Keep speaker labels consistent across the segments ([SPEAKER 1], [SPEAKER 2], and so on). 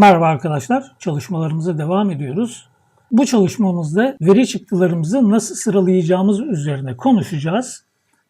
[SPEAKER 1] Merhaba arkadaşlar, çalışmalarımıza devam ediyoruz. Bu çalışmamızda veri çıktılarımızı nasıl sıralayacağımız üzerine konuşacağız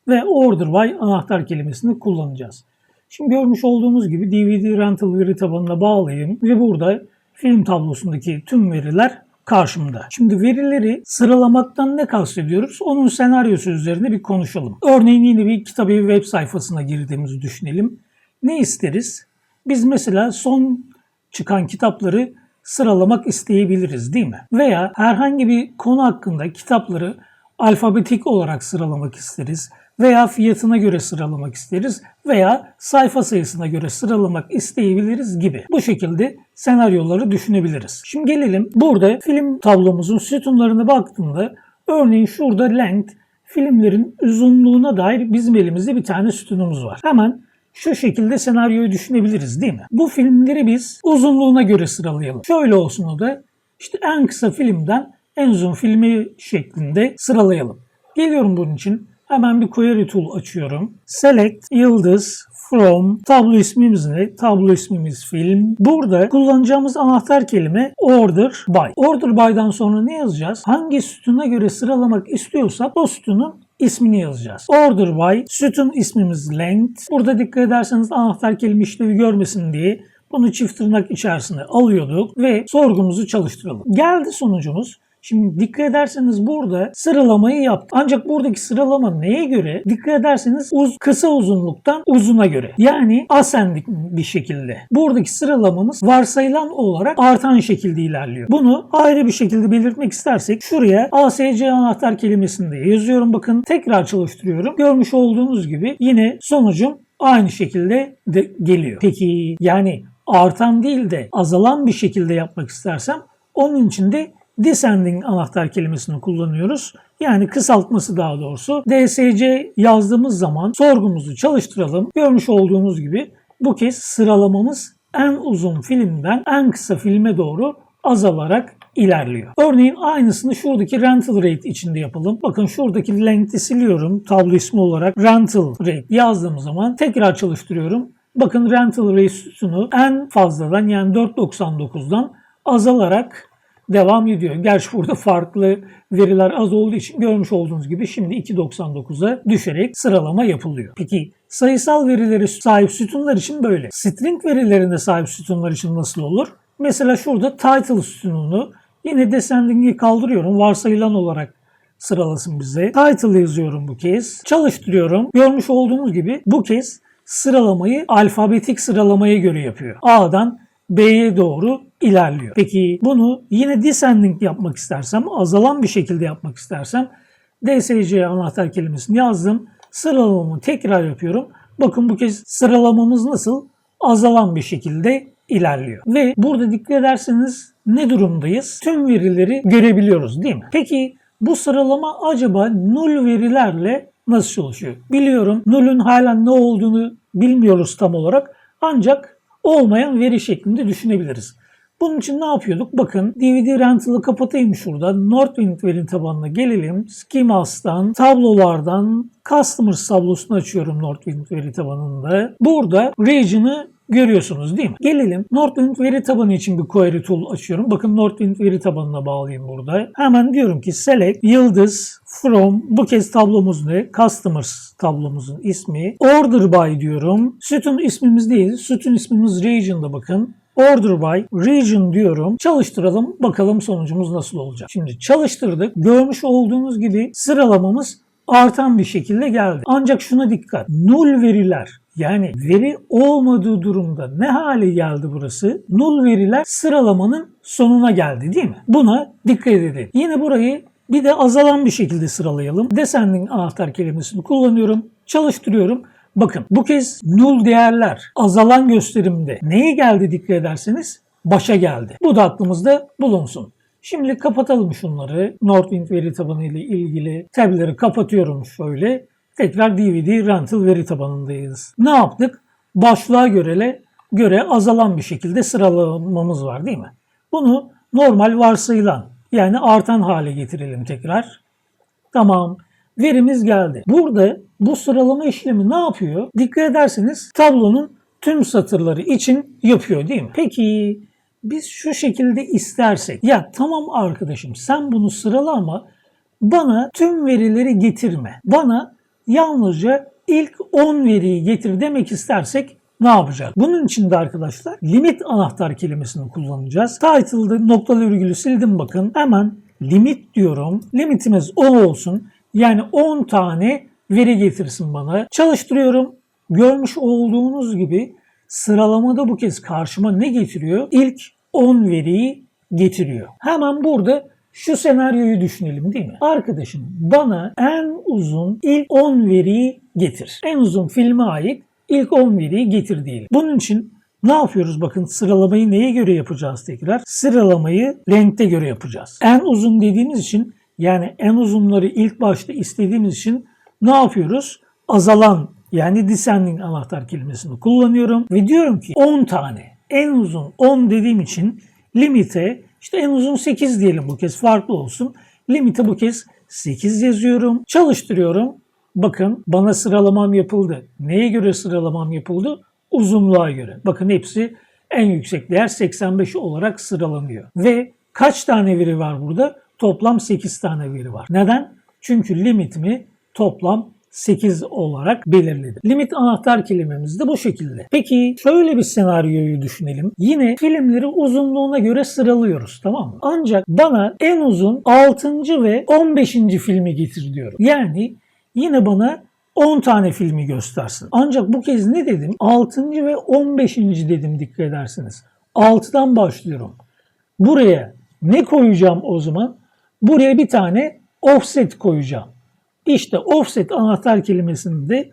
[SPEAKER 1] ve order by anahtar kelimesini kullanacağız. Şimdi görmüş olduğumuz gibi DVD rental veri tabanına bağlayayım ve burada film tablosundaki tüm veriler karşımda. Şimdi verileri sıralamaktan ne kastediyoruz? Onun senaryosu üzerine bir konuşalım. Örneğin yine bir kitabevi web sayfasına girdiğimizi düşünelim. Ne isteriz? Biz mesela son çıkan kitapları sıralamak isteyebiliriz değil mi? Veya herhangi bir konu hakkında kitapları alfabetik olarak sıralamak isteriz veya fiyatına göre sıralamak isteriz veya sayfa sayısına göre sıralamak isteyebiliriz gibi. Bu şekilde senaryoları düşünebiliriz. Şimdi gelelim burada film tablomuzun sütunlarına baktığımda örneğin şurada length filmlerin uzunluğuna dair bizim elimizde bir tane sütunumuz var. Hemen şu şekilde senaryoyu düşünebiliriz değil mi? Bu filmleri biz uzunluğuna göre sıralayalım. Şöyle olsun o da işte en kısa filmden en uzun filmi şeklinde sıralayalım. Geliyorum bunun için. Hemen bir query tool açıyorum. Select yıldız from tablo ismimiz ne? Tablo ismimiz film. Burada kullanacağımız anahtar kelime order by. Order by'dan sonra ne yazacağız? Hangi sütuna göre sıralamak istiyorsak o sütunun ismini yazacağız. Order by, sütun ismimiz length. Burada dikkat ederseniz anahtar kelime işlevi görmesin diye bunu çift tırnak içerisine alıyorduk ve sorgumuzu çalıştıralım. Geldi sonucumuz. Şimdi dikkat ederseniz burada sıralamayı yaptık. Ancak buradaki sıralama neye göre? Dikkat ederseniz uz, kısa uzunluktan uzuna göre. Yani asendik bir şekilde. Buradaki sıralamamız varsayılan olarak artan şekilde ilerliyor. Bunu ayrı bir şekilde belirtmek istersek şuraya ASC anahtar kelimesini de yazıyorum. Bakın tekrar çalıştırıyorum. Görmüş olduğunuz gibi yine sonucum aynı şekilde de geliyor. Peki yani artan değil de azalan bir şekilde yapmak istersem onun için de descending anahtar kelimesini kullanıyoruz. Yani kısaltması daha doğrusu. DSC yazdığımız zaman sorgumuzu çalıştıralım. Görmüş olduğunuz gibi bu kez sıralamamız en uzun filmden en kısa filme doğru azalarak ilerliyor. Örneğin aynısını şuradaki rental rate içinde yapalım. Bakın şuradaki length'i siliyorum tablo ismi olarak rental rate yazdığım zaman tekrar çalıştırıyorum. Bakın rental rate sütunu en fazladan yani 4.99'dan azalarak devam ediyor. Gerçi burada farklı veriler az olduğu için görmüş olduğunuz gibi şimdi 2.99'a düşerek sıralama yapılıyor. Peki sayısal verileri sahip sütunlar için böyle. String verilerine sahip sütunlar için nasıl olur? Mesela şurada title sütununu yine descending'i kaldırıyorum. Varsayılan olarak sıralasın bize. Title yazıyorum bu kez. Çalıştırıyorum. Görmüş olduğunuz gibi bu kez sıralamayı alfabetik sıralamaya göre yapıyor. A'dan B'ye doğru ilerliyor. Peki bunu yine descending yapmak istersem, azalan bir şekilde yapmak istersem DSC anahtar kelimesini yazdım. Sıralamamı tekrar yapıyorum. Bakın bu kez sıralamamız nasıl? Azalan bir şekilde ilerliyor. Ve burada dikkat ederseniz ne durumdayız? Tüm verileri görebiliyoruz değil mi? Peki bu sıralama acaba null verilerle nasıl çalışıyor? Biliyorum null'ün hala ne olduğunu bilmiyoruz tam olarak. Ancak olmayan veri şeklinde düşünebiliriz. Bunun için ne yapıyorduk? Bakın DVD Rental'ı kapatayım şurada. Northwind veri tabanına gelelim. Schemas'tan, tablolardan Customers tablosunu açıyorum Northwind veri tabanında. Burada region'ı görüyorsunuz değil mi? Gelelim Northwind veri tabanı için bir query tool açıyorum. Bakın Northwind veri tabanına bağlayayım burada. Hemen diyorum ki select yıldız from bu kez tablomuz ne? Customers tablomuzun ismi. Order by diyorum. Sütun ismimiz değil. Sütun ismimiz region'da bakın. Order by region diyorum. Çalıştıralım. Bakalım sonucumuz nasıl olacak. Şimdi çalıştırdık. Görmüş olduğunuz gibi sıralamamız artan bir şekilde geldi. Ancak şuna dikkat. Null veriler yani veri olmadığı durumda ne hale geldi burası? Null veriler sıralamanın sonuna geldi değil mi? Buna dikkat edin. Yine burayı bir de azalan bir şekilde sıralayalım. Descending anahtar kelimesini kullanıyorum. Çalıştırıyorum. Bakın bu kez null değerler azalan gösterimde neye geldi dikkat ederseniz başa geldi. Bu da aklımızda bulunsun. Şimdi kapatalım şunları. Northwind veri tabanı ile ilgili tableri kapatıyorum şöyle. Tekrar DVD rental veri tabanındayız. Ne yaptık? Başlığa göre, göre azalan bir şekilde sıralamamız var değil mi? Bunu normal varsayılan yani artan hale getirelim tekrar. Tamam. Verimiz geldi. Burada bu sıralama işlemi ne yapıyor? Dikkat ederseniz tablonun tüm satırları için yapıyor değil mi? Peki biz şu şekilde istersek ya tamam arkadaşım sen bunu sırala ama bana tüm verileri getirme. Bana yalnızca ilk 10 veriyi getir demek istersek ne yapacak? Bunun için de arkadaşlar limit anahtar kelimesini kullanacağız. Title'da noktalı virgülü sildim bakın. Hemen limit diyorum. Limitimiz 10 olsun. Yani 10 tane veri getirsin bana. Çalıştırıyorum. Görmüş olduğunuz gibi sıralamada bu kez karşıma ne getiriyor? İlk 10 veriyi getiriyor. Hemen burada şu senaryoyu düşünelim değil mi? Arkadaşım bana en uzun ilk 10 veriyi getir. En uzun filme ait ilk 10 veriyi getir diyelim. Bunun için ne yapıyoruz? Bakın sıralamayı neye göre yapacağız tekrar? Sıralamayı renkte göre yapacağız. En uzun dediğimiz için yani en uzunları ilk başta istediğimiz için ne yapıyoruz? Azalan yani descending anahtar kelimesini kullanıyorum ve diyorum ki 10 tane. En uzun 10 dediğim için limite işte en uzun 8 diyelim bu kez farklı olsun. Limite bu kez 8 yazıyorum. Çalıştırıyorum. Bakın bana sıralamam yapıldı. Neye göre sıralamam yapıldı? Uzunluğa göre. Bakın hepsi en yüksek değer 85 olarak sıralanıyor. Ve kaç tane veri var burada? Toplam 8 tane veri var. Neden? Çünkü limitimi toplam 8 olarak belirledim. Limit anahtar kelimemiz de bu şekilde. Peki şöyle bir senaryoyu düşünelim. Yine filmleri uzunluğuna göre sıralıyoruz tamam mı? Ancak bana en uzun 6. ve 15. filmi getir diyorum. Yani yine bana 10 tane filmi göstersin. Ancak bu kez ne dedim? 6. ve 15. dedim dikkat edersiniz. 6'dan başlıyorum. Buraya ne koyacağım o zaman? Buraya bir tane offset koyacağım. İşte offset anahtar kelimesini de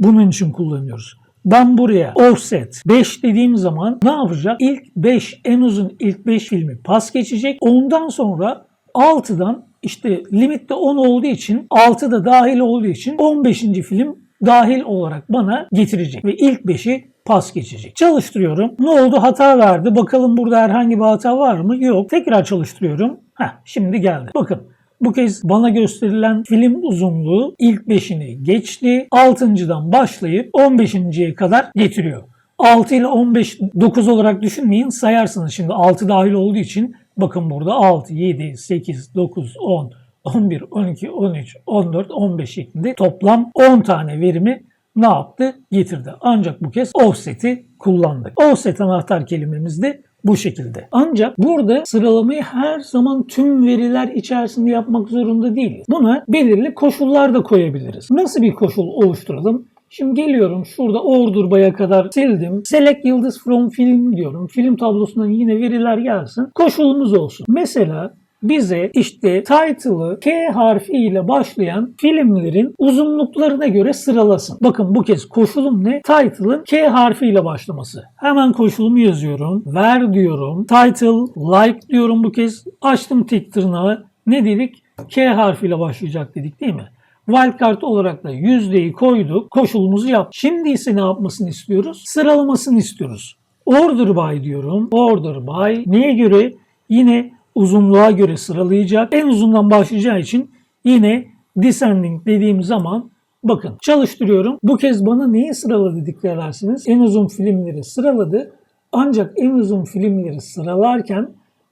[SPEAKER 1] bunun için kullanıyoruz. Ben buraya offset 5 dediğim zaman ne yapacak? İlk 5 en uzun ilk 5 filmi pas geçecek. Ondan sonra 6'dan işte limitte 10 olduğu için 6 da dahil olduğu için 15. film dahil olarak bana getirecek ve ilk 5'i pas geçecek. Çalıştırıyorum. Ne oldu? Hata verdi. Bakalım burada herhangi bir hata var mı? Yok. Tekrar çalıştırıyorum. Heh, şimdi geldi. Bakın bu kez bana gösterilen film uzunluğu ilk 5'ini geçti. 6.dan başlayıp 15.ye kadar getiriyor. 6 ile 15 9 olarak düşünmeyin sayarsınız. Şimdi 6 dahil olduğu için bakın burada 6, 7, 8, 9, 10, 11, 12, 13, 14, 15 şeklinde toplam 10 tane verimi ne yaptı? Getirdi. Ancak bu kez offset'i kullandık. Offset anahtar kelimemiz de bu şekilde. Ancak burada sıralamayı her zaman tüm veriler içerisinde yapmak zorunda değiliz. Buna belirli koşullar da koyabiliriz. Nasıl bir koşul oluşturalım? Şimdi geliyorum şurada order by'a kadar sildim. Select yıldız from film diyorum. Film tablosundan yine veriler gelsin. Koşulumuz olsun. Mesela bize işte title'ı K harfi ile başlayan filmlerin uzunluklarına göre sıralasın. Bakın bu kez koşulum ne? Title'ın K harfi ile başlaması. Hemen koşulumu yazıyorum. Ver diyorum. Title, like diyorum bu kez. Açtım tik tırnağı. Ne dedik? K harfiyle başlayacak dedik değil mi? Wildcard olarak da yüzdeyi koyduk. Koşulumuzu yap. Şimdi ise ne yapmasını istiyoruz? Sıralamasını istiyoruz. Order by diyorum. Order by. Neye göre? Yine uzunluğa göre sıralayacak. En uzundan başlayacağı için yine descending dediğim zaman bakın çalıştırıyorum. Bu kez bana neyi sıraladı dikkat edersiniz. En uzun filmleri sıraladı. Ancak en uzun filmleri sıralarken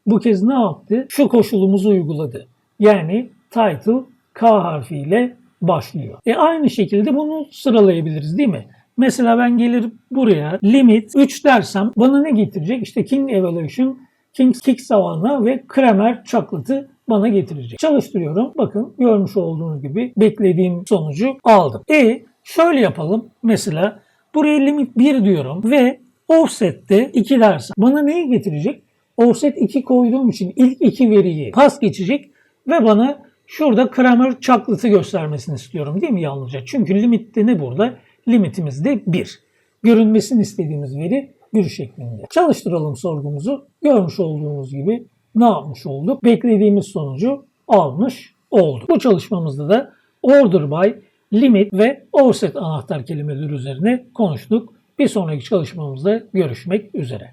[SPEAKER 1] bu kez ne yaptı? Şu koşulumuzu uyguladı. Yani title K harfiyle başlıyor. E aynı şekilde bunu sıralayabiliriz değil mi? Mesela ben gelir buraya limit 3 dersem bana ne getirecek? İşte King Evolution, King Kick Savannah ve Kramer Chocolate'ı bana getirecek. Çalıştırıyorum. Bakın görmüş olduğunuz gibi beklediğim sonucu aldım. E şöyle yapalım. Mesela buraya limit 1 diyorum ve offset'te 2 dersem bana neyi getirecek? Offset 2 koyduğum için ilk 2 veriyi pas geçecek ve bana Şurada Kramer Chocolate'ı göstermesini istiyorum değil mi yalnızca? Çünkü limitte ne burada? Limitimiz de 1. Görünmesini istediğimiz veri 1 şeklinde. Çalıştıralım sorgumuzu. Görmüş olduğunuz gibi ne yapmış olduk? Beklediğimiz sonucu almış olduk. Bu çalışmamızda da order by, limit ve offset anahtar kelimeleri üzerine konuştuk. Bir sonraki çalışmamızda görüşmek üzere.